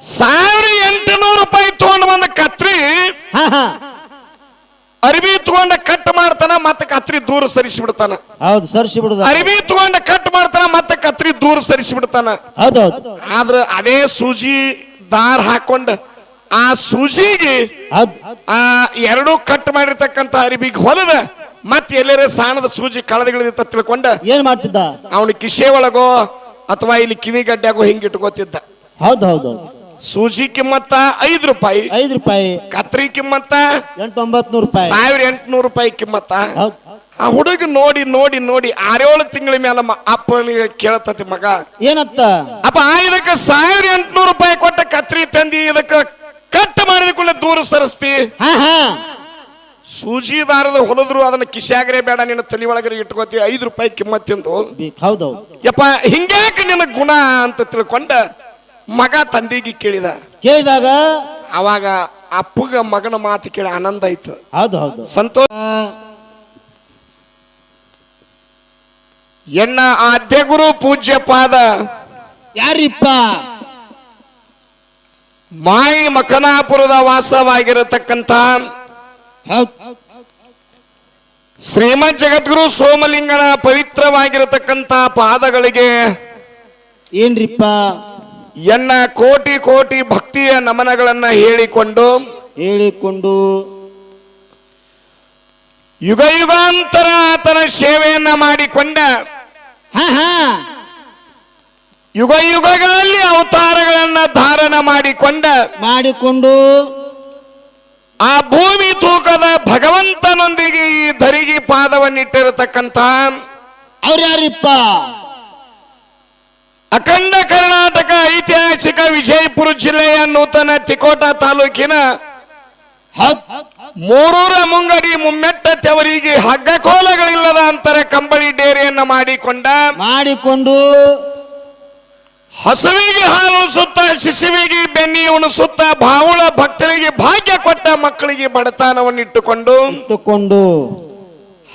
ಸಾವಿರ ಎಂಟುನೂರು ರೂಪಾಯಿ ತಗೊಂಡು ಬಂದ ಕತ್ರಿ ಅರಿವಿ ತಗೊಂಡ ಕಟ್ ಮಾಡ್ತಾನ ಮತ್ತೆ ಕತ್ರಿ ದೂರ ಸರಿಸಿ ಬಿಡ್ತಾನ ಹೌದು ಸರಿಸಿ ಬಿಡುದ ಅರಿವಿ ತಗೊಂಡ ಕಟ್ ಮಾಡ್ತಾನ ಮತ್ತೆ ಕತ್ರಿ ದೂರ ಸರಿಸಿ ಬಿಡ್ತಾನ ಹೌದು ಹೌದು. ಆದ್ರ ಅದೇ ಸೂಜಿ ದಾರ ಹಾಕೊಂಡ ಆ ಸೂಜಿಗೆ ಆ ಎರಡು ಕಟ್ ಮಾಡಿರ್ತಕ್ಕಂತ ಅರಿವಿಗೆ ಹೊಲದ ಮತ್ತೆ ಎಲ್ಲರ ಸಾಣದ ಸೂಜಿ ಕಳೆದುಗಳಿತ್ತ ತಿಳ್ಕೊಂಡ ಏನ್ ಮಾಡ್ತಿದ್ದ? ಅವನ ಕಿಶೆ ಒಳಗೋ ಅಥವಾ ಇಲ್ಲಿ ಕಿವಿ ಗಡ್ಡ್ಯಾಗೋ ಹಿಂಗ್ ಇಟ್ಕೋತಿದ್ದ ಹೌದು ಹೌದು ಹೌದು. ಸೂಜಿ ಕಿಮ್ಮತ್ತ ಐದು ರೂಪಾಯಿ. ಐದು ರೂಪಾಯಿ. ಕತ್ರಿ ಕಿಮ್ಮತ್ತ ಎಂಟೊಂಬತ್ನೂರು ರೂಪಾಯಿ. ಸಾವಿರ ಎಂಟುನೂರು ರೂಪಾಯಿ ಕಿಮ್ಮತ್ತ. ಆ ಹುಡುಗ ನೋಡಿ ನೋಡಿ ನೋಡಿ ಆರೇಳು ತಿಂಗಳ ಮೇಲೆ ಅಪ್ಪ ಅಪ್ಪನಿಗೆ ಕೇಳ್ತತಿ ಮಗ. ಏನತ್ತ? ಅಪ್ಪ ಇದಕ್ಕೆ ಸಾವಿರ ಎಂಟುನೂರು ರೂಪಾಯಿ ಕೊಟ್ಟ ಕತ್ರಿ ತಂದಿ ಇದಕ್ಕೆ ಕಟ್ ಮಾಡಿದ ಕೂಡಲೇ ದೂರ ಸರಿಸ್ತಿ. ಹಾ ಹಾ. ಸೂಜಿ ದಾರದ ಹೊಲದ್ರು ಅದನ್ನ ಕಿಶಾಗ್ರೆ ಬೇಡ ನಿನ್ನ ತಲೆ ಒಳಗರೆ ಇಟ್ಕೋತಿ ಐದು ರೂಪಾಯಿ ಕಿಮ್ಮತ್ತಿಂದು ಹೌದು ಯಪ್ಪ ಹಿಂಗ್ಯಾಕೆ ನಿನ್ನ ಗುಣ ಅಂತ ತಿಳ್ಕೊಂಡ ಮಗ ತಂದಿಗೆ ಕೇಳಿದ. ಕೇಳಿದಾಗ ಅವಾಗ ಅಪ್ಪಗ ಮಗನ ಮಾತು ಕೇಳಿ ಆನಂದ ಆಯ್ತು. ಹೌದು ಹೌದು. ಸಂತೋಷ. ಎನ್ನ ಆದ್ಯ ಗುರು ಪೂಜ್ಯ ಪಾದ. ಯಾರಿಪ್ಪ? ಮಾಯಿ ಮಕನಾಪುರದ ವಾಸವಾಗಿರತಕ್ಕಂತ ಶ್ರೀಮದ್ ಜಗದ್ಗುರು ಸೋಮಲಿಂಗನ ಪವಿತ್ರವಾಗಿರತಕ್ಕಂತ ಪಾದಗಳಿಗೆ ಏನ್ರಿಪ್ಪ? ಎನ್ನ ಕೋಟಿ ಕೋಟಿ ಭಕ್ತಿಯ ನಮನಗಳನ್ನ ಹೇಳಿಕೊಂಡು ಹೇಳಿಕೊಂಡು ಯುಗ ಯುಗಾಂತರ ಆತನ ಸೇವೆಯನ್ನ ಮಾಡಿಕೊಂಡ ಯುಗ ಯುಗಗಳಲ್ಲಿ ಅವತಾರಗಳನ್ನ ಧಾರಣ ಮಾಡಿಕೊಂಡ ಮಾಡಿಕೊಂಡು ಆ ಭೂಮಿ ತೂಕದ ಭಗವಂತನೊಂದಿಗೆ ಈ ಧರಿಗೆ ಪಾದವನ್ನಿಟ್ಟಿರತಕ್ಕಂತ ಅವ್ರು ಯಾರಿಪ್ಪ ಅಖಂಡ ಕರ್ನಾಟಕ ಐತಿಹಾಸಿಕ ವಿಜಯಪುರ ಜಿಲ್ಲೆಯ ನೂತನ ತಿಕೋಟ ತಾಲೂಕಿನ ಮೂರೂರ ಮುಂಗಡಿ ಮುಮ್ಮೆಟ್ಟ ತೆವರಿಗೆ ಹಗ್ಗ ಕೋಲಗಳಿಲ್ಲದ ಅಂತರ ಕಂಬಳಿ ಡೇರಿಯನ್ನು ಮಾಡಿಕೊಂಡ ಮಾಡಿಕೊಂಡು ಹಸುವಿಗೆ ಹಾಲು ಸುತ್ತ ಶಿಶುವಿಗೆ ಬೆನ್ನಿ ಉಣಿಸುತ್ತ ಬಾವುಳ ಭಕ್ತರಿಗೆ ಭಾಗ್ಯ ಕೊಟ್ಟ ಮಕ್ಕಳಿಗೆ ಬಡತನವನ್ನಿಟ್ಟುಕೊಂಡು ಇಟ್ಟುಕೊಂಡು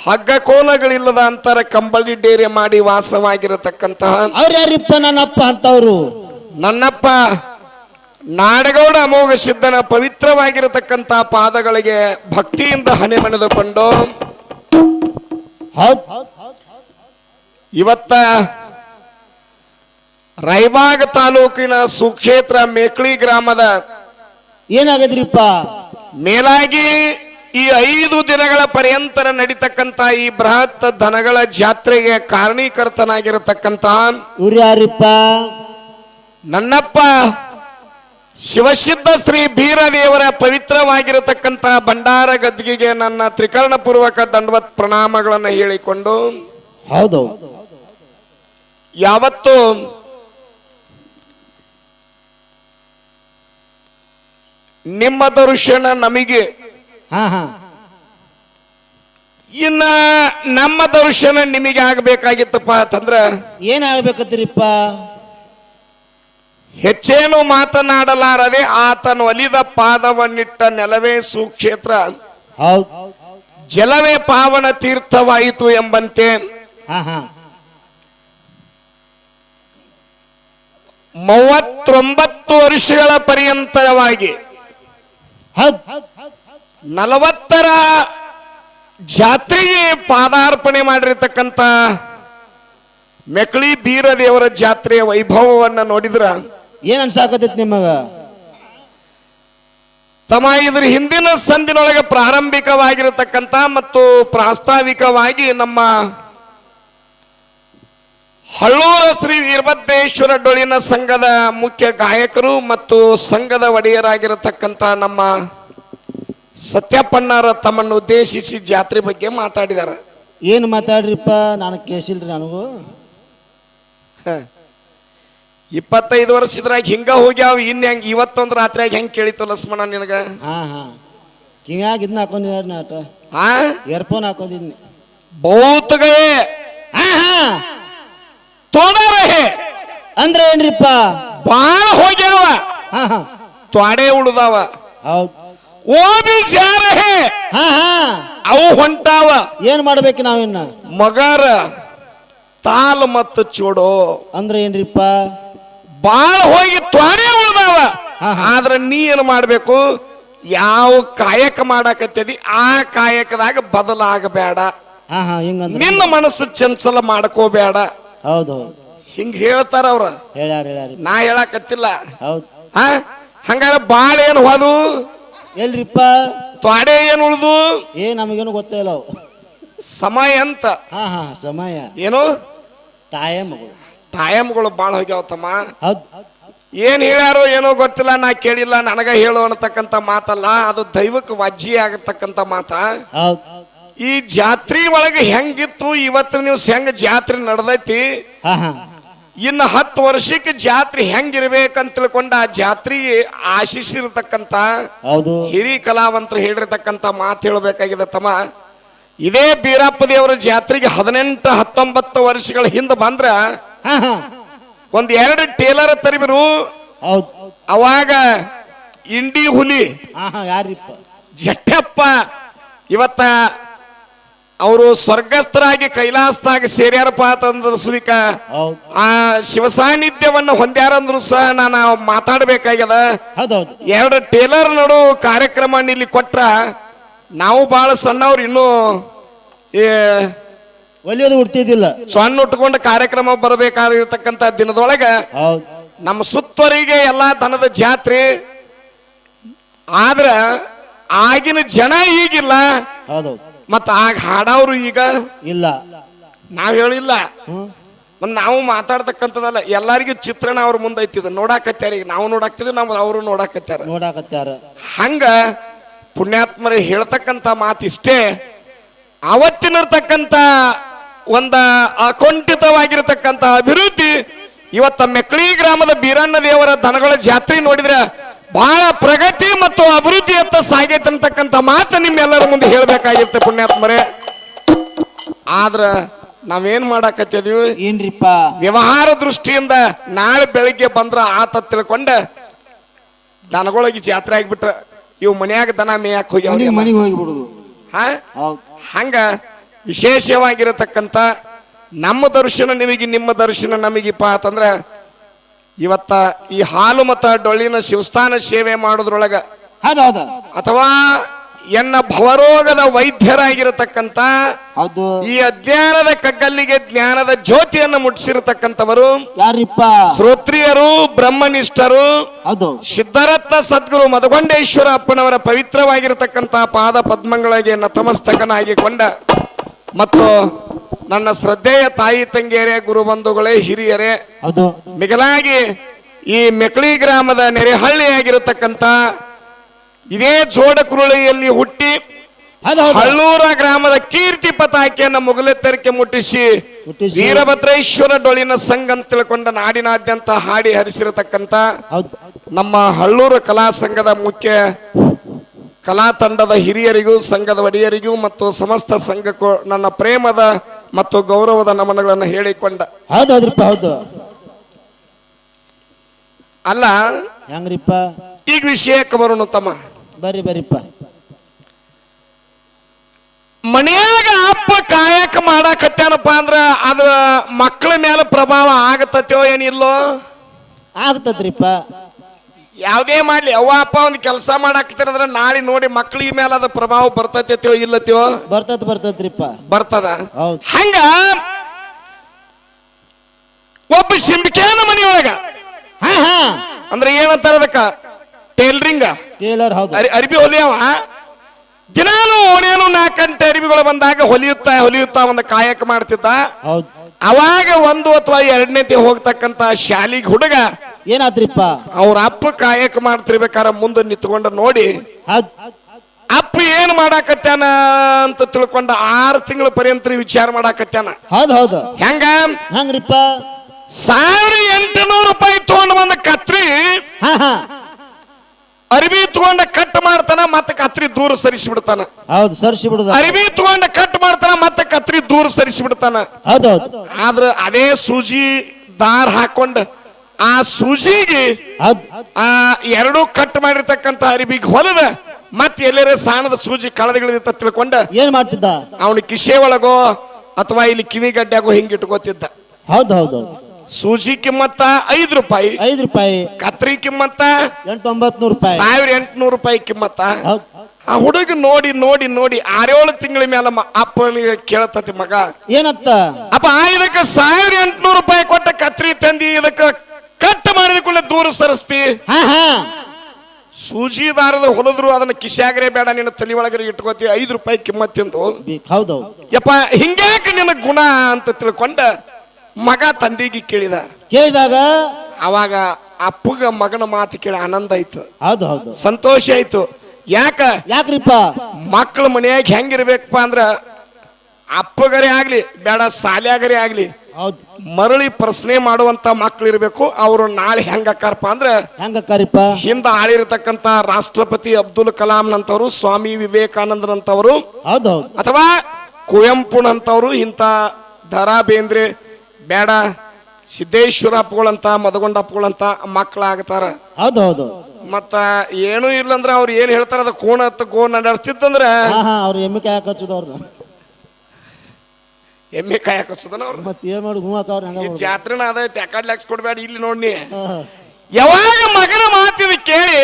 ಹಗ್ಗ ಕೋಲಗಳಿಲ್ಲದ ಅಂತರ ಕಂಬಳಿ ಡೇರೆ ಮಾಡಿ ವಾಸವಾಗಿರತಕ್ಕಂತಹ ಅವ್ರು ಯಾರಿಪ್ಪ ನನ್ನಪ್ಪ ಅಂತವ್ರು? ನನ್ನಪ್ಪ ನಾಡಗೌಡ ಅಮೋಘ ಸಿದ್ಧನ ಪವಿತ್ರವಾಗಿರತಕ್ಕಂತ ಪಾದಗಳಿಗೆ ಭಕ್ತಿಯಿಂದ ಹಣೆ ಮಣಿದುಕೊಂಡು ಇವತ್ತ ರೈವಾಗ ತಾಲೂಕಿನ ಸುಕ್ಷೇತ್ರ ಮೇಕ್ಳಿ ಗ್ರಾಮದ ಏನಾಗದ್ರಿಪ್ಪ? ಮೇಲಾಗಿ ಈ ಐದು ದಿನಗಳ ಪರ್ಯಂತರ ನಡೀತಕ್ಕಂತ ಈ ಬೃಹತ್ ದನಗಳ ಜಾತ್ರೆಗೆ ಕಾರಣೀಕರ್ತನಾಗಿರತಕ್ಕಂತ ಉರ್ಯಾರಿಪ್ಪ ಯಾರಿಪ್ಪ ನನ್ನಪ್ಪ ಶಿವಸಿದ್ಧ ಶ್ರೀ ಬೀರದೇವರ ಪವಿತ್ರವಾಗಿರತಕ್ಕಂತ ಭಂಡಾರ ಗದ್ದಿಗೆ ನನ್ನ ತ್ರಿಕರಣ ಪೂರ್ವಕ ದಂಡವತ್ ಪ್ರಣಾಮಗಳನ್ನು ಹೇಳಿಕೊಂಡು ಹೌದು. ಯಾವತ್ತು ನಿಮ್ಮ ದರ್ಶನ ನಮಗೆ ಹಾ ಹಾ. ಇನ್ನ ನಮ್ಮ ದರ್ಶನ ನಿಮಗೆ ಆಗ್ಬೇಕಾಗಿತ್ತಪ್ಪ ಅಂತಂದ್ರ ಏನಾಗಬೇಕತ್ರಿಪ್ಪ ಹೆಚ್ಚೇನು ಮಾತನಾಡಲಾರದೆ ಆತನು ಒಲಿದ ಪಾದವನ್ನಿಟ್ಟ ನೆಲವೇ ಸುಕ್ಷೇತ್ರ. ಜಲವೇ ಪಾವನ ತೀರ್ಥವಾಯಿತು ಎಂಬಂತೆ. ಹಾ ಹಾ. ಮೂವತ್ತೊಂಬತ್ತು ವರ್ಷಗಳ ಪರ್ಯಂತರವಾಗಿ. ನಲವತ್ತರ ಜಾತ್ರೆಗೆ ಪಾದಾರ್ಪಣೆ ಮಾಡಿರ್ತಕ್ಕಂಥ ಮೆಕ್ಳಿ ಬೀರದೇವರ ಜಾತ್ರೆಯ ವೈಭವವನ್ನ ನೋಡಿದ್ರ? ಏನ್ ಅನ್ಸಾಕತೈತಿ ನಿಮಗ ತಮ್ಮ ಇದ್ರ ಹಿಂದಿನ ಸಂದಿನೊಳಗೆ ಪ್ರಾರಂಭಿಕವಾಗಿರತಕ್ಕಂಥ ಮತ್ತು ಪ್ರಾಸ್ತಾವಿಕವಾಗಿ ನಮ್ಮ ಹಳ್ಳೂರ ಶ್ರೀ ವೀರಭದ್ರೇಶ್ವರ ಡೊಳಿನ ಸಂಘದ ಮುಖ್ಯ ಗಾಯಕರು ಮತ್ತು ಸಂಘದ ಒಡೆಯರಾಗಿರತಕ್ಕಂಥ ನಮ್ಮ ಸತ್ಯಪ್ಪಣ್ಣರ ತಮ್ಮನ್ನು ಉದ್ದೇಶಿಸಿ ಜಾತ್ರೆ ಬಗ್ಗೆ ಮಾತಾಡಿದಾರ. ಏನು ಮಾತಾಡ್ರಿಪ್ಪ? ನಾನು ಕೇಳಿಸಿಲ್ರಿ ನನಗೂ. ಹ. ಇಪ್ಪತ್ತೈದು ವರ್ಷ ಇದ್ರಾಗ ಹಿಂಗ ಹೋಗ್ಯಾವ ಇನ್ ಹೆಂಗ್ ಇವತ್ತೊಂದು ರಾತ್ರಿಯಾಗ ಹೆಂಗ್ ಕೇಳಿತು ಲಕ್ಷ್ಮಣ ನಿನಗ? ಹಾ ಹಾ. ಕಿವ್ಯಾಗ ಇದನ್ನ ಹಾಕೊಂಡಿನಿ ನಾಟ ಆ? ಇಯರ್ಫೋನ್ ಹಾಕೊಂಡಿದ್ನಿ. ಗಯೇ ಹಾ ಹಾ. ರಹೆ ಅಂದ್ರೆ ಏನ್ರಿಪ್ಪ? ಬಾಳ ಹೋಗ್ಯಾವ. ಹಾ ಹಾ. ತ್ವಾಡೆ ಉಳಿದಾವ. ಹೌದು. ಓ ಬಿ ಜಾ ರಹೆ ಹಾ ಹಾ. ಅವು ಹೊಂಟಾವ. ಏನ್ ಮಾಡ್ಬೇಕು ನಾವಿನ್ನ ಮಗರ ತಾಲ್ ಮತ್ತು ಚೋಡೋ. ಅಂದ್ರೆ ಏನ್ರಿಪ್ಪ? ಬಾಳ ಹೋಗಿ ತ್ವಾಡೆ ಉಳ್ದಾವ. ಆದ್ರೆ ನೀ ಏನು ಮಾಡ್ಬೇಕು? ಯಾವ ಕಾಯಕ ಮಾಡಾಕತ್ತದಿ? ಆ ಕಾಯಕದಾಗ ಬದಲಾಗಬೇಡ. ಹಾ ಹಾ ಹಿಂಗಂದ್ರ ನಿನ್ನ ಮನಸ್ಸು ಚಂಚಲ ಮಾಡ್ಕೋಬೇಡ. ಹೌದು ಹೌದು ಹಿಂಗ್ ಹೇಳ್ತಾರ ಅವ್ರ. ಹೇಳ್ಯಾರ ಹೇಳ್ಯಾರ. ನಾ ಹೇಳಾಕತ್ತಿಲ್ಲ. ಹೌದು. ಹಾ? ಹಂಗಾರೆ ಬಾಳ ಏನ್ ಹೋದು? ಎಲ್ರಿಪ್ಪ? ತ್ವಾಡೆ ಏನು ಉಳಿದು? ಏ ನಮಗೇನು ಗೊತ್ತೇ ಇಲ್ಲ ಅವು. ಸಮಯ ಅಂತ. ಹಾ ಹಾ ಸಮಯ. ಏನು? ಟೈಮ್ಗಳು ಟೈಮ್ಗಳು ಬಾಳ ಹೋಗ್ಯಾವ ತಮ್ಮ. ಹೌದು. ಏನ್ ಹೇಳ್ಯಾರೋ ಏನೋ ಗೊತ್ತಿಲ್ಲ ನಾ ಕೇಳಿಲ್ಲ ನನಗ ಹೇಳು ಅನ್ನತಕ್ಕಂತ ಮಾತಲ್ಲ ಅದು ದೈವಕ್ಕೆ ವಜ್ಜಿ ಆಗತಕ್ಕಂತ ಮಾತ. ಹೌದು. ಈ ಜಾತ್ರಿ ಒಳಗೆ ಹೆಂಗಿತ್ತು ಇವತ್ತು ನೀವು ಹೆಂಗ ಜಾತ್ರೆ ನಡೆದೈತಿ? ಹಾ ಹಾ. ಇನ್ನು ಹತ್ತು ವರ್ಷಕ್ಕೆ ಜಾತ್ರೆ ಹೆಂಗಿರ್ಬೇಕಂತ ತಿಳ್ಕೊಂಡ ಆ ಜಾತ್ರೆಗೆ ಆಶಿಸಿರ್ತಕ್ಕಂತ ಹೌದು. ಹಿರಿ ಕಲಾವಂತರು ಹೇಳಿರ್ತಕ್ಕಂತ ಮಾತು ಹೇಳಬೇಕಾಗಿದೆ ತಮ್ಮ. ಇದೇ ಬೀರಪ್ಪ ದೇವರ ಜಾತ್ರೆಗೆ ಹದಿನೆಂಟು ಹತ್ತೊಂಬತ್ತು ವರ್ಷಗಳ ಹಿಂದೆ ಬಂದ್ರ ಒಂದ್ ಎರಡು ಟೇಲರ್ ತರಿಬಿರು. ಅವಾಗ ಇಂಡಿ ಹುಲಿ ಜಟ್ಟಪ್ಪ. ಇವತ್ತ ಅವರು ಸ್ವರ್ಗಸ್ಥರಾಗಿ ಕೈಲಾಸದಾಗ ಸೇರ್ಯಾರಪ್ಪ ಅಂತಂದ್ರ ಸುದಿಕ ಆ ಶಿವ ಸಾನ್ನಿಧ್ಯವನ್ನು ಹೊಂದ್ಯಾರಂದ್ರು ಸಹ ನಾನು ಮಾತಾಡ್ಬೇಕಾಗ್ಯದ? ಎರಡು ಟೇಲರ್ ನಡು ಕಾರ್ಯಕ್ರಮ ಇಲ್ಲಿ ಕೊಟ್ರ ನಾವು ಬಹಳ ಸಣ್ಣವ್ರು ಇನ್ನೂ ಒಲಿಯೋದು ಹುಡ್ತಿದ್ದಿಲ್ಲ. ಸಣ್ಣ ಉಟ್ಕೊಂಡು ಕಾರ್ಯಕ್ರಮ ಬರಬೇಕಾಗಿರ್ತಕ್ಕಂತ ದಿನದೊಳಗ ನಮ್ಮ ಸುತ್ತವರಿಗೆ ಎಲ್ಲಾ ದನದ ಜಾತ್ರೆ. ಆದ್ರ ಆಗಿನ ಜನ ಈಗಿಲ್ಲ. ಹೌದು ಮತ್ತ ಆಗ ಹಾಡವ್ರು ಈಗ ಇಲ್ಲ. ನಾವ್ ಹೇಳಿಲ್ಲ. ಮತ್ ನಾವು ಮಾತಾಡ್ತಕ್ಕಂಥದ್ದಲ್ಲ ಎಲ್ಲರಿಗೂ ಚಿತ್ರಣ ಅವ್ರ ಮುಂದೆ ಐತಿದ ನೋಡಾಕತ್ಯಾರ ಈಗ. ನಾವು ನೋಡಾಕ್ತಿದ್ವಿ ನಾವು ಅವರು ನೋಡಾಕತ್ಯಾರ. ನೋಡಾಕತ್ಯಾರ. ಹಂಗ ಪುಣ್ಯಾತ್ಮರೇ ಹೇಳ್ತಕ್ಕಂಥ ಮಾತು ಇಷ್ಟೇ ಅವತ್ತಿನಿರ್ತಕ್ಕಂಥ ಒಂದ ಅಕುಂಠಿತವಾಗಿರತಕ್ಕಂಥ ಅಭಿವೃದ್ಧಿ ಇವತ್ತ ಮೆಕ್ಳಿ ಗ್ರಾಮದ ಬೀರಣ್ಣ ದೇವರ ದನಗಳ ಜಾತ್ರೆ ನೋಡಿದ್ರೆ ಬಹಳ ಪ್ರಗತಿ ಮತ್ತು ಅಭಿವೃದ್ಧಿಯತ್ತ ಸಾಗೈತೆ ಅಂತಕ್ಕಂಥ ಮಾತು ನಿಮ್ಮೆಲ್ಲರ ಮುಂದೆ ಹೇಳ್ಬೇಕಾಗಿರುತ್ತೆ ಪುಣ್ಯಾತ್ಮರೇ. ಆದ್ರ ನಾವೇನ್ ಮಾಡಾಕತ್ತಿದೀವಿ? ಏನ್ರಿಪ್ಪ? ವ್ಯವಹಾರ ದೃಷ್ಟಿಯಿಂದ ನಾಳೆ ಬೆಳಿಗ್ಗೆ ಬಂದ್ರ ಆತ ತಿಳ್ಕೊಂಡ ದನಗಳಿಗೆ ಜಾತ್ರೆ ಆಗ್ಬಿಟ್ರ. ಇವು ಮನ್ಯಾಗ ದನ ಮೇಯಕ್ ಹೋಗಿ ಮನೆಗೆ ಹೋಗಿಬಿಡುದು. ಹಂಗ ವಿಶೇಷವಾಗಿರತಕ್ಕಂತ ನಮ್ಮ ದರ್ಶನ ನಿಮಗೆ ನಿಮ್ಮ ದರ್ಶನ ನಮಗಿಪ್ಪ ಅಂತಂದ್ರ ಇವತ್ತ ಈ ಹಾಲು ಮತ ಡೊಳ್ಳಿನ ಶಿವಸ್ಥಾನ ಸೇವೆ ಮಾಡೋದ್ರೊಳಗ ಅಥವಾ ಎನ್ನ ಭವರೋಗದ ವೈದ್ಯರಾಗಿರತಕ್ಕಂತ ಹೌದು. ಈ ಅಜ್ಞಾನದ ಕಗ್ಗಲ್ಲಿಗೆ ಜ್ಞಾನದ ಜ್ಯೋತಿಯನ್ನು ಮುಟ್ಟಿಸಿರತಕ್ಕಂಥವರು ಯಾರಿಪ್ಪ? ಶ್ರೋತ್ರಿಯರು ಬ್ರಹ್ಮನಿಷ್ಠರು ಹೌದು. ಸಿದ್ಧರತ್ನ ಸದ್ಗುರು ಮದಗೊಂಡೇಶ್ವರ ಅಪ್ಪನವರ ಪವಿತ್ರವಾಗಿರತಕ್ಕಂತಹ ಪಾದ ಪದ್ಮಗಳಿಗೆ ನತಮಸ್ತಕನಾಗಿಕೊಂಡ ಮತ್ತು ನನ್ನ ಶ್ರದ್ಧೆಯ ತಾಯಿ ತಂಗಿಯರೇ ಗುರುಬಂಧುಗಳೇ ಹಿರಿಯರೇ ಹೌದು ಮಿಗಲಾಗಿ ಈ ಮೆಕಳಿ ಗ್ರಾಮದ ನೆರೆಹಳ್ಳಿಯಾಗಿರತಕ್ಕಂತ ಇದೇ ಜೋಡಕುರುಳಿಯಲ್ಲಿ ಹುಟ್ಟಿ ಹಳ್ಳೂರ ಗ್ರಾಮದ ಕೀರ್ತಿ ಪತಾಕಿಯನ್ನ ಮುಗಲೆತ್ತರಿಕೆ ಮುಟ್ಟಿಸಿ. ವೀರಭದ್ರೇಶ್ವರ ಡೊಳಿನ ಸಂಘ ಅಂತ ತಿಳ್ಕೊಂಡ ನಾಡಿನಾದ್ಯಂತ ಹಾಡಿ ಹರಿಸಿರತಕ್ಕಂತ ನಮ್ಮ ಹಳ್ಳೂರು ಕಲಾ ಸಂಘದ ಮುಖ್ಯ ಕಲಾ ತಂಡದ ಹಿರಿಯರಿಗೂ ಸಂಘದ ಒಡೆಯರಿಗೂ ಮತ್ತು ಸಮಸ್ತ ಸಂಘಕ್ಕೂ ನನ್ನ ಪ್ರೇಮದ ಮತ್ತು ಗೌರವದ ನಮನಗಳನ್ನು ಹೇಳಿಕೊಂಡ. ಹೌದು ಹೌದ್ರಿಪ್ಪ ಹೌದು. ಅಲ್ಲ ಹೆಂಗ್ರಿಪ್ಪ? ಈಗ ವಿಷಯಕ್ಕೆ ಬರೋಣ ತಮ್ಮ ಬರ್ರಿ ಬರ್ರಿಪ್ಪ. ಮನೆಯಾಗ ಅಪ್ಪ ಕಾಯಕ ಮಾಡಾಕತ್ಯಾನಪ್ಪ ಅಂದ್ರ ಅದ ಮಕ್ಕಳ ಮೇಲೆ ಪ್ರಭಾವ ಆಗತ್ತೋ ಏನಿಲ್ಲೋ? ಆಗ್ತದ್ರಿಪ್ಪ. ಯಾವುದೇ ಮಾಡ್ಲಿ ಅವ್ವ ಅಪ್ಪ ಒಂದು ಕೆಲಸ ಮಾಡಾಕ್ತಿರಂದ್ರೆ ನಾಳೆ ನೋಡಿ ಮಕ್ಕಳಿಗೆ ಮೇಲೆ ಅದ ಪ್ರಭಾವ ಬರ್ತೈತೆತ್ಯೋ ಇಲ್ಲತ್ಯೋ ಬರ್ತದ ಬರ್ತದ್ರಿಪ್ಪ ಬರ್ತದ? ಹೌದು. ಹಂಗ ಒಬ್ಬ ಶಿಂಬಿಕೇನ ಮನೆಯೊಳಗ. ಹಾ ಹಾ. ಅಂದ್ರೆ ಏನಂತಾರ ಅದಕ್ಕ? ಟೇಲರಿಂಗ್. ಟೇಲರ್ ಹೌದು. ಅರಿ ಅರಿಬಿ ಹೊಲಿಯವ ದಿನಾನು ಓಣೇನು ನಾಲ್ಕು ಗಂಟೆ ಅರಿಬಿಗಳು ಬಂದಾಗ ಹೊಲಿಯುತ್ತಾ ಹೊಲಿಯುತ್ತಾ ಒಂದು ಕಾಯಕ ಮಾಡ್ತಿದ್ದ. ಹೌದು. ಅವಾಗ ಒಂದು ಅಥವಾ ಎರಡನೇತಿ ಹೋಗ್ತಕ್ಕಂತ ಶಾಲಿಗ್ ಹುಡುಗ ಏನಾತ್ರಿಪ್ಪ ಅವ್ರ ಅಪ್ಪ ಕಾಯಕ ಮಾಡ್ತಿರ್ಬೇಕಾರ ಮುಂದೆ ನಿಂತ್ಕೊಂಡು ನೋಡಿ. ಅಪ್ಪ ಏನ್ ಮಾಡಾಕತ್ಯಾನ ಅಂತ ತಿಳ್ಕೊಂಡ ಆರು ತಿಂಗಳ ಪರ್ಯಂತ ವಿಚಾರ ಮಾಡಾಕತ್ಯಾನ. ಹೌದು ಹೌದು. ಹೆಂಗ? ಹೆಂಗ್ರಿಪ್ಪ? ಸಾವಿರ ಎಂಟುನೂರು ರೂಪಾಯಿ ತಗೊಂಡ್ ಬಂದ ಕತ್ರಿ ಅರಿಬಿ ತಗೊಂಡ ಕಟ್ ಮಾಡ್ತಾನ ಮತ್ತೆ ಕತ್ರಿ ದೂರ ಸರಿಸಿ ಬಿಡ್ತಾನ ಹೌದು ಸರ್ಸಿ ಬಿಡುದ ಅರಿಬಿ ತಗೊಂಡ ಕಟ್ ಮಾಡ್ತಾನ ಮತ್ತೆ ಕತ್ರಿ ದೂರ ಸರಿಸಿ ಬಿಡ್ತಾನ ಹೌದು ಹೌದು. ಆದ್ರ ಅದೇ ಸೂಜಿ ದಾರ್ ಹಾಕೊಂಡ ಆ ಸೂಜಿಗೆ ಆ ಎರಡು ಕಟ್ ಮಾಡಿರ್ತಕ್ಕಂತ ಅರಿಬಿಗೆ ಹೊಲದ ಮತ್ತೆ ಎಲ್ಲರ ಸಾಣದ ಸೂಜಿ ಕಳೆದಗಳಿತ್ತ ತಿಳ್ಕೊಂಡ ಏನ್ ಮಾಡ್ತಿದ್ದ? ಅವನ ಕಿಶೆ ಒಳಗೋ ಅಥವಾ ಇಲ್ಲಿ ಕಿವಿಗಡ್ಡ್ಯಾಗೋ ಹಿಂಗ್ ಇಟ್ಕೋತಿದ್ದ. ಹೌದು ಹೌದು ಸೂಜಿ ಕಿಮ್ಮತ್ತ ಐದು ರೂಪಾಯಿ ಐದು ರೂಪಾಯಿ. ಕತ್ರಿ ಕಿಮ್ಮತ್ತ ಎಂಟೊಂಬತ್ನೂರು ರೂಪಾಯಿ. ಸಾವಿರ ಎಂಟ್ನೂರು ರೂಪಾಯಿ ಕಿಮ್ಮತ್ತ. ಆ ಹುಡುಗ ನೋಡಿ ನೋಡಿ ನೋಡಿ ಆರೇಳು ತಿಂಗಳ ಮೇಲೆ ಅಪ್ಪ ಅಪ್ಪನಿಗೆ ಕೇಳ್ತತಿ ಮಗ. ಏನತ್ತ? ಅಪ್ಪ ಇದಕ್ಕೆ ಸಾವಿರ ಎಂಟುನೂರು ರೂಪಾಯಿ ಕೊಟ್ಟ ಕತ್ರಿ ತಂದಿ ಇದಕ್ಕೆ ದೂರ ಸರಸ್ಪಿ. ಸೂಜಿ ದಾರದ ಹೊಲದ್ರು ಅದನ್ನ ಕಿಶಾಗ್ರೆ ಬೇಡ ನಿನ್ನ ತಲೆ ಒಳಗರೆ ಇಟ್ಕೋತಿ ಐದು ರೂಪಾಯಿ ಕಿಮ್ಮತ್ತಿಂದು ಹೌದೌದು. ಯಪ್ಪ ಹಿಂಗ್ಯಾಕ ನಿನ್ನ ಗುಣ ಅಂತ ತಿಳ್ಕೊಂಡ ಮಗ ತಂದೆಗೆ ಕೇಳಿದ. ಕೇಳಿದಾಗ ಅವಾಗ ಅಪ್ಪಗ ಮಗನ ಮಾತು ಕೇಳಿ ಆನಂದ ಆಯ್ತು. ಹೌದು ಹೌದು. ಸಂತೋಷ ಆಯ್ತು. ಯಾಕ? ಯಾಕ್ರಿಪ್ಪ? ಮಕ್ಕಳ ಮನೆಯಾಗ ಹೆಂಗಿರ್ಬೇಕಪ್ಪ ಅಂದ್ರ ಅಪ್ಪಗರೆ ಆಗ್ಲಿ ಬೇಡ ಸಾಲ್ಯಾಗರೇ ಆಗ್ಲಿ ಹೌದು. ಮರಳಿ ಪ್ರಶ್ನೆ ಮಾಡುವಂತ ಮಕ್ಳು ಇರ್ಬೇಕು ಅವರು ನಾಳೆ ಹೆಂಗಕ್ಕಾರಪ್ಪ ಅಂದ್ರೆ ಹೆಂಗ ಕರಿಪ್ಪ ಹಿಂದ ಆಳಿರತಕ್ಕಂತ ರಾಷ್ಟ್ರಪತಿ ಅಬ್ದುಲ್ ಕಲಾಂ ನಂತವರು ಸ್ವಾಮಿ ವಿವೇಕಾನಂದರಂತವರು ಹೌದು ಅಥವಾ ಕುವೆಂಪುನಂತವರು ಇಂಥ ದರಾ ಬೇಂದ್ರೆ ಬೇಡ ಸಿದ್ದೇಶ್ವರಪ್ಪಗಳಂತ ಮದಗೊಂಡಪ್ಪಗಳಂತ ಮಕ್ಕಳಾಗ್ತಾರ. ಹೌದು ಹೌದು. ಮತ್ತ ಏನು ಇರ್ಲಂದ್ರ ಅವ್ರು ಏನ್ ಹೇಳ್ತಾರ ಅದ ಕೋಣ ಅಂತ ಕೋಣ ನಡೆಸ್ತಿತ್ತಂದ್ರ ಅವ್ರ ಎಮ್ಮಿಕೆ ಹಚ್ಚದವ್ರು. ಎಮ್ಮೆ ಕಾಯಕ ಹಚ್ಚದನ ಅವ್ರು ಮತ್ತೆ ಏನ್ ಹೂ ಹಾಕವ್ರ ಈ. ಜಾತ್ರೆನ ಕೊಡ್ಬೇಡ ಇಲ್ಲಿ ನೋಡಿ. ಯಾವಾಗ ಮಗನ ಮಾತಿದ ಕೇಳಿ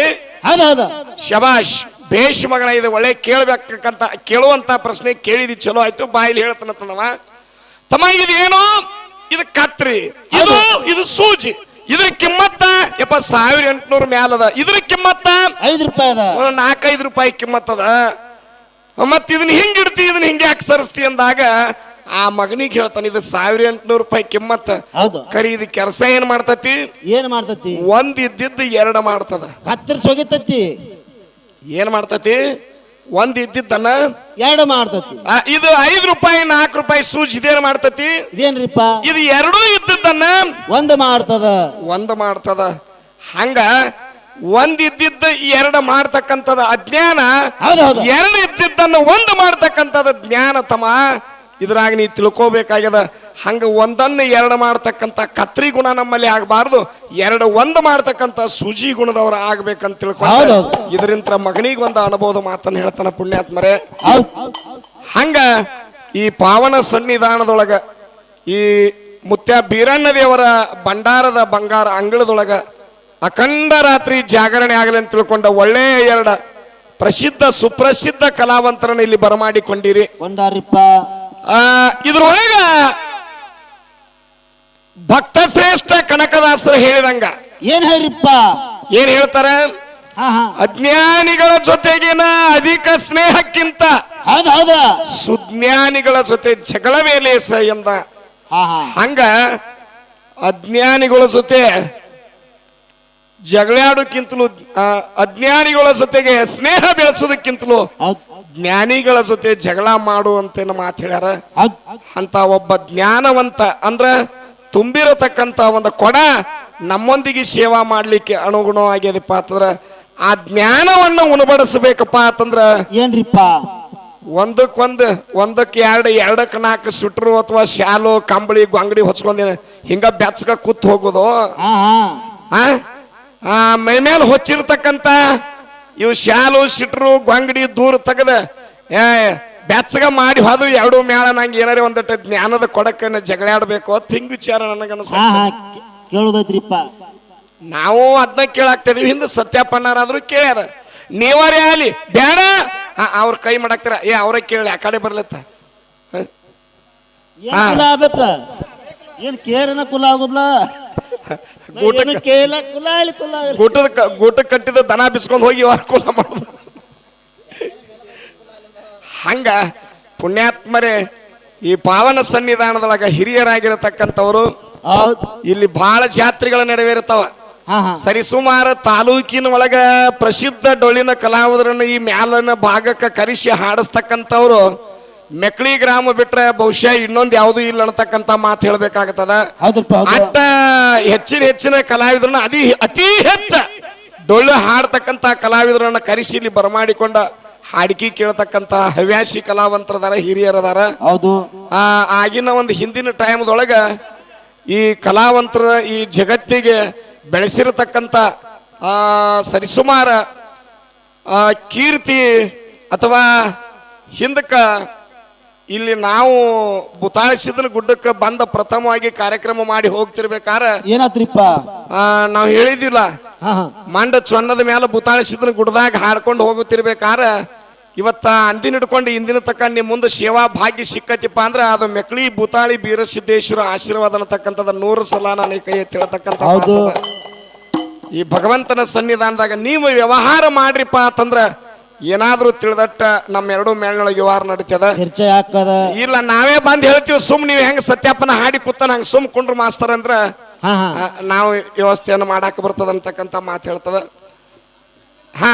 ಹೌದು ಹೌದು. ಶಬಾಷ್ ಬೇಷ್ ಮಗನ ಇದು ಒಳ್ಳೆ ಕೇಳ್ಬೇಕಂತ ಕೇಳುವಂತ ಪ್ರಶ್ನೆ ಕೇಳಿದಿ ಚಲೋ ಆಯ್ತು ಬಾಯಿಲಿ ಹೇಳ್ತಾನವ ತಮ್ಮ ಇದೇನು? ಇದು ಕತ್ರಿ. ಇದು ಇದು ಸೂಜಿ. ಇದ್ರ ಕಿಮ್ಮತ್ತ ಯಪ್ಪ ಸಾವಿರ ಎಂಟುನೂರ ಮ್ಯಾಲದ ಇದ್ರ ಕಿಮ್ಮತ್ತ? ಐದು ರೂಪಾಯಿ ಅದ. ಒಂದು ನಾಲ್ಕೈದು ರೂಪಾಯಿ ಕಿಮ್ಮತ್ತದ. ಮತ್ತ ಇದನ್ನ ಹಿಂಗ್ ಇಡ್ತಿ ಇದನ್ನ ಹಿಂಗೆ ಯಾಕೆ ಸರಿಸ್ತಿ ಅಂದಾಗ ಆ ಮಗನಿಗೆ ಹೇಳ್ತಾನೆ ಇದು ಸಾವಿರ ಎಂಟುನೂರು ರೂಪಾಯಿ ಕಿಮ್ಮತ್ತ ಹೌದು. ಕರಿ ಇದು ಕೆಲಸ ಏನ್ ಮಾಡ್ತತಿ? ಏನ್ ಮಾಡ್ತತಿ? ಒಂದ್ ಇದ್ದಿದ್ದು ಎರಡು ಮಾಡ್ತದ. ಕತ್ತರಿಸಿ ಹೋಗಿತ್ತತಿ ಏನ್ ಮಾಡ್ತತಿ? ಒಂದ್ ಇದ್ದಿದ್ದನ್ನ ಎರಡು ಮಾಡ್ತತಿ. ಆ, ಇದು ಐದು ರೂಪಾಯಿ ನಾಲ್ಕು ರೂಪಾಯಿ ಸೂಜಿ ಇದೇನ್ ಮಾಡ್ತತಿ? ಇದೇನ್ರಿಪ್ಪ? ಇದು ಎರಡೂ ಇದ್ದಿದ್ದನ್ನ ಒಂದು ಮಾಡ್ತದ. ಒಂದು ಮಾಡ್ತದ. ಹಂಗ ಒಂದ್ ಇದ್ದಿದ್ದ ಎರಡು ಮಾಡ್ತಕ್ಕಂಥದ ಅಜ್ಞಾನ ಹೌದು ಹೌದು. ಎರಡು ಇದ್ದಿದ್ದನ್ನ ಒಂದು ಮಾಡ್ತಕ್ಕಂಥದ ಜ್ಞಾನ ತಮ್ಮ ಇದ್ರಾಗ ನೀ ತಿಳ್ಕೋಬೇಕಾಗ್ಯದ. ಹಂಗ ಒಂದನ್ನು ಎರಡು ಮಾಡ್ತಕ್ಕಂಥ ಕತ್ರಿ ಗುಣ ನಮ್ಮಲ್ಲಿ ಆಗಬಾರ್ದು. ಎರಡು ಒಂದು ಮಾಡ್ತಕ್ಕಂಥ ಸುಜಿ ಗುಣದವ್ರ ಆಗ್ಬೇಕಂತ ತಿಳ್ಕೊಂಡು. ಇದರಿಂದ ಮಗನಿಗೆ ಒಂದು ಅನುಭವದ ಮಾತನ್ನು ಹೇಳ್ತಾನೆ ಪುಣ್ಯಾತ್ಮರೇ. ಹಂಗ ಈ ಪಾವನ ಸನ್ನಿಧಾನದೊಳಗ ಈ ಮುತ್ಯ ಬೀರಣ್ಣ ದೇವರ ಭಂಡಾರದ ಬಂಗಾರ ಅಂಗಳದೊಳಗ ಅಖಂಡ ರಾತ್ರಿ ಜಾಗರಣೆ ಆಗಲಿ ಅಂತ ತಿಳ್ಕೊಂಡ ಒಳ್ಳೆಯ ಎರಡ ಪ್ರಸಿದ್ಧ ಸುಪ್ರಸಿದ್ಧ ಕಲಾವಂತರನ್ನ ಇಲ್ಲಿ ಬರಮಾಡಿಕೊಂಡಿರಿ. ಕೊಂಡಾರಿಪ್ಪ ಆ ಇದ್ರೊಳಗ ಭಕ್ತ ಶ್ರೇಷ್ಠ ಕನಕದಾಸರು ಹೇಳಿದಂಗ. ಏನ್ ಹೇಳಿಪ್ಪ ಏನ್ ಹೇಳ್ತಾರ? ಅಜ್ಞಾನಿಗಳ ಜೊತೆಗಿನ ಅಧಿಕ ಸ್ನೇಹಕ್ಕಿಂತ ಸುಜ್ಞಾನಿಗಳ ಜೊತೆ ಜಗಳವೇ ಲೇಸ ಎಂದ. ಹಾ ಹಾ. ಹಂಗ ಅಜ್ಞಾನಿಗಳ ಜೊತೆ ಜಗಳಾಡೋಕ್ಕಿಂತಲೂ ಅಜ್ಞಾನಿಗಳ ಜೊತೆಗೆ ಸ್ನೇಹ ಬೆಳೆಸೋದಕ್ಕಿಂತಲೂ ಜ್ಞಾನಿಗಳ ಜೊತೆ ಜಗಳ ಮಾಡು ಅಂತ ಮಾತು ಹೇಳ್ಯಾರ. ಅಂತ ಒಬ್ಬ ಜ್ಞಾನವಂತ ಅಂದ್ರ ತುಂಬಿರತಕ್ಕಂತ ಒಂದು ಕೊಡ ನಮ್ಮೊಂದಿಗೆ ಸೇವಾ ಮಾಡ್ಲಿಕ್ಕೆ ಅನುಗುಣವಾಗ್ಯದಪ್ಪ ಅಂತಂದ್ರ ಆ ಜ್ಞಾನವನ್ನು ಉಣಬಡಿಸಬೇಕಪ್ಪ ಅಂತಂದ್ರ ಏನ್ರಿಪ್ಪ? ಒಂದಕ್ಕೊಂದು ಒಂದಕ್ಕೆ ಎರಡು ಎರಡಕ್ಕೆ ನಾಲ್ಕು ಸುಟ್ರು ಅಥವಾ ಶಾಲು ಕಂಬಳಿ ಗೊಂಗಡಿ ಹೊಚ್ಕೊಂಡಿನ ಹಿಂಗ ಬೆಚ್ಚಗ ಕೂತ್ ಹೋಗೋದು? ಆ? ಮೈ ಮೇಲೆ ಹೊಚ್ಚಿರ್ತಕ್ಕಂತ ಇವು ಶಾಲು ಸಿಟ್ರು ಗೊಂಗಡಿ ದೂರ ತೆಗೆದ ಏ ಬೆಚ್ಚಗ ಮಾಡಿ ಹೋದು ಎರಡು ಮೇಳ ನಂಗೆ ಏನಾರ ಒಂದಟ್ಟು ಜ್ಞಾನದ ಕೊಡಕನ್ನ ಜಗಳಾಡ್ಬೇಕು ತಿಂಗ್ ಹಿಂಗ್ ವಿಚಾರ ನನಗನ್ಸ ಹಾ ನಾವು ಅದನ್ನ ಕೇಳಾಕ್ತಿದೀವಿ ಹಿಂದೆ ಸತ್ಯಪ್ಪನಾರಾದ್ರೂ ಕೇಳ್ಯಾರ. ನೀವರೇ ಆಲಿ ಬೇಡ. ಅವ್ರ ಕೈ ಮಾಡಾಕ್ತಾರ ಏ ಅವ್ರ ಕೇಳಿ ಆ ಕಡೆ ಬರ್ಲತ್ತ. ಏನ್. ಕುಲ ಆಗ್ಬೇಕ? ಏನ್ ಕೇರನ ಕುಲ ಆಗುದ್ಲ ಕೇಳ ಕುಲ ಇಲ್ಲಿ ಗೂಟದ ಕ- ಗೂಟ ಕಟ್ಟಿದ ದನ ಬಿಸ್ಕೊಂಡು ಹೋಗಿ ವಾರ್ಕುಲ ಮಾಡುದು. ಹಂಗ ಪುಣ್ಯಾತ್ಮರೇ ಈ ಪಾವನ ಸನ್ನಿಧಾನದೊಳಗ ಹಿರಿಯರಾಗಿರತಕ್ಕಂಥವ್ರು ಹೌದ್. ಇಲ್ಲಿ ಬಹಳ ಜಾತ್ರೆಗಳು ನೆರವೇರುತ್ತವ ಹಾ ಹಾ. ಸರಿಸುಮಾರು ತಾಲೂಕಿನ ಒಳಗ ಪ್ರಸಿದ್ಧ ಡೊಳ್ಳಿನ ಕಲಾವಿದರನ್ನ ಈ ಮ್ಯಾಲನ ಭಾಗಕ್ಕೆ ಕರೆಸಿ ಹಾಡಿಸ್ತಕ್ಕಂಥವ್ರು ಮೆಕ್ಳಿ ಗ್ರಾಮ ಬಿಟ್ರೆ ಬಹುಶಃ ಇನ್ನೊಂದು ಯಾವುದು ಇಲ್ಲ ಅನ್ನತಕ್ಕಂತ ಮಾತು ಹೌದು. ಅಟ್ಟ ಹೆಚ್ಚಿನ ಹೆಚ್ಚಿನ ಕಲಾವಿದರನ್ನ ಅತಿ ಅತಿ ಹೆಚ್ಚ ಡೊಳ್ಳು ಹಾಡ್ತಕ್ಕಂತ ಕಲಾವಿದರನ್ನ ಕರೆಸಿ ಇಲ್ಲಿ ಬರಮಾಡಿಕೊಂಡ ಹಾಡಿಕೆ ಕೇಳ್ತಕ್ಕಂತ ಹವ್ಯಾಸಿ ಕಲಾವಂತರದಾರ ಹಿರಿಯರದಾರ. ಹೌದು. ಆ ಆಗಿನ ಒಂದು ಹಿಂದಿನ ಟೈಮ್ದೊಳಗ ಈ ಕಲಾವಂತರ ಈ ಜಗತ್ತಿಗೆ ಬೆಳೆಸಿರತಕ್ಕಂತ ಆ ಸರಿಸುಮಾರ ಆ ಕೀರ್ತಿ ಅಥವಾ ಹಿಂದಕ್ಕ ಇಲ್ಲಿ ನಾವು ಬುತಾಳಿಸಿದನ ಗುಡ್ಡಕ್ಕೆ ಬಂದ ಪ್ರಥಮವಾಗಿ ಕಾರ್ಯಕ್ರಮ ಮಾಡಿ ಹೋಗ್ತಿರ್ಬೇಕಾರ ಏನಾತ್ರಿಪ್ಪ ನಾವು ಹೇಳಿದಿಲ್ಲ ಮಂಡ ಚೊನ್ನದ ಮೇಲೆ ಬುತಾಳಿಸಿದನ ಗುಡ್ಡದಾಗ ಹಾಡ್ಕೊಂಡು ಹೋಗುತ್ತಿರ್ಬೇಕಾರ ಇವತ್ತ ಅಂದಿನ ಹಿಡ್ಕೊಂಡು ಇಂದಿನ ತಕ್ಕ ನಿಮ್ಮ ಮುಂದೆ ಸೇವಾ ಭಾಗ್ಯ ಸಿಕ್ಕತಿಪ್ಪ ಅಂದ್ರೆ ಅದು ಮೆಕ್ಳಿ ಬುತಾಳಿ ಬೀರಸಿದ್ದೇಶ್ವರ ಆಶೀರ್ವಾದ ಅನ್ನತಕ್ಕಂಥದ್ದು ನೂರು ಸಲ ನಾನು ಕೈ ತಿಳತಕ್ಕಂಥ. ಈ ಭಗವಂತನ ಸನ್ನಿಧಾನದಾಗ ನೀವು ವ್ಯವಹಾರ ಮಾಡ್ರಿಪ್ಪ ಅಂತಂದ್ರ ಏನಾದ್ರೂ ತಿಳಿದಟ್ಟ ನಮ್ಮ ಎರಡು ಮೇಲ್ನೊಳಗೆ ವಾರ ನಡೀತದ? ಚರ್ಚೆ ಹಾಕದ ಇಲ್ಲ ನಾವೇ ಬಂದ್ ಹೇಳ್ತೀವಿ ಸುಮ್ ನೀವ್ ಹೆಂಗ್ ಸತ್ಯಾಪನ ಹಾಡಿ ಕೂತ ಹಂಗ ಸುಮ್ ಕುಂಡ್ರು ಮಾಸ್ತರ್ ಅಂದ್ರ ನಾವು ವ್ಯವಸ್ಥೆಯನ್ನು ಮಾಡಾಕ ಬರ್ತದ ಅಂತಕ್ಕಂತ ಮಾತು ಹೇಳ್ತದ. ಹಾ.